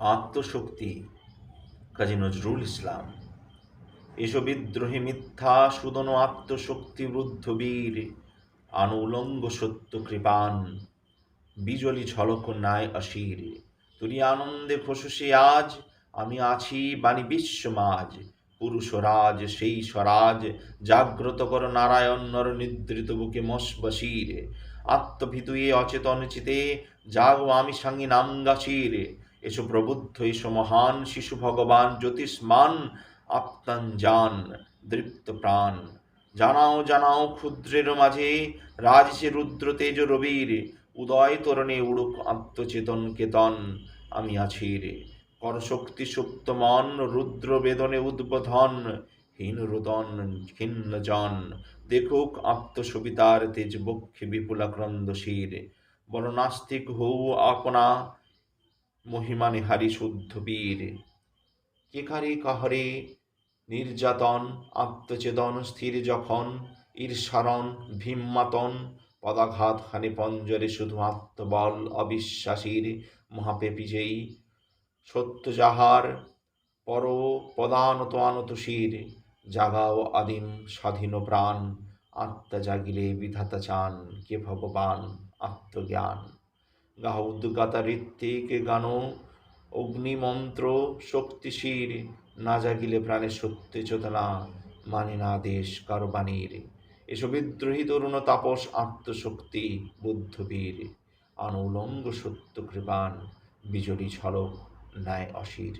আত্মশক্তি, কাজী নজরুল ইসলাম। এসো বিদ্রোহী মিথ্যা, সুদন আত্মশক্তি রুদ্ধ বীর আনুলঙ্গ সত্য কৃপান, বিজলি ঝলক নাই অশির তুলি আনন্দে ফসসে আজ, আমি আছি বাণী বিশ্বমাজ পুরুষরাজ সেই স্বরাজ, জাগ্রত কর নারায়ণ নর নিদ্রিত বুকে মশবশির আত্মভিতুয়ে অচেতন চিতে, জাগো আমি সাঙ্গী নাম গাছির। এসো প্রবুদ্ধ, এসো মহান, শিশু ভগবান, জ্যোতিষ্মান আত্মান জান দৃপ্ত প্রাণ। জানাও জানাও ক্ষুদ্রের মাঝে, রাজসে রুদ্র তেজ রবির, উদয় তোরণে উড়ুক আত্মচেতন কেতন, আমি আছি রে। করশক্তি সুপ্ত মন, রুদ্র বেদনে উদ্বোধন, হীন রুদন খিন্ন জন। দেখুক আত্মসবিতার তেজ বক্ষে বিপুলাক্রন্দ শির বড় নাস্তিক হৌ আপনা মহিমানে হারি শুদ্ধ বীর। কেকারে কাহরে নির্যাতন, আত্মচেতন, স্থির যখন, ঈর্ষারণ, ভীমমাতন, পদাঘাত হানি পঞ্জরে শুধু আত্মবল অবিশ্বাসীর মহাপেপি সত্য যাহার পর পদানত আনত শির জাগাও আদিম স্বাধীন প্রাণ, আত্মা জাগিলে বিধাতা চান কে ভগবান, আত্মজ্ঞান। গাহ উদ্গাতা ঋত্বিক গান, অগ্নিমন্ত্র শক্তিশীর না জাগিলে প্রাণে সত্যি চেতনা মানে না দেশ কারও বাণীর। এসব বিদ্রোহী তরুণ তাপস আত্মশক্তি, বুদ্ধবীর। অনুলঙ্গ সত্য কৃপান বিজলি ছলক ন্যায় অশির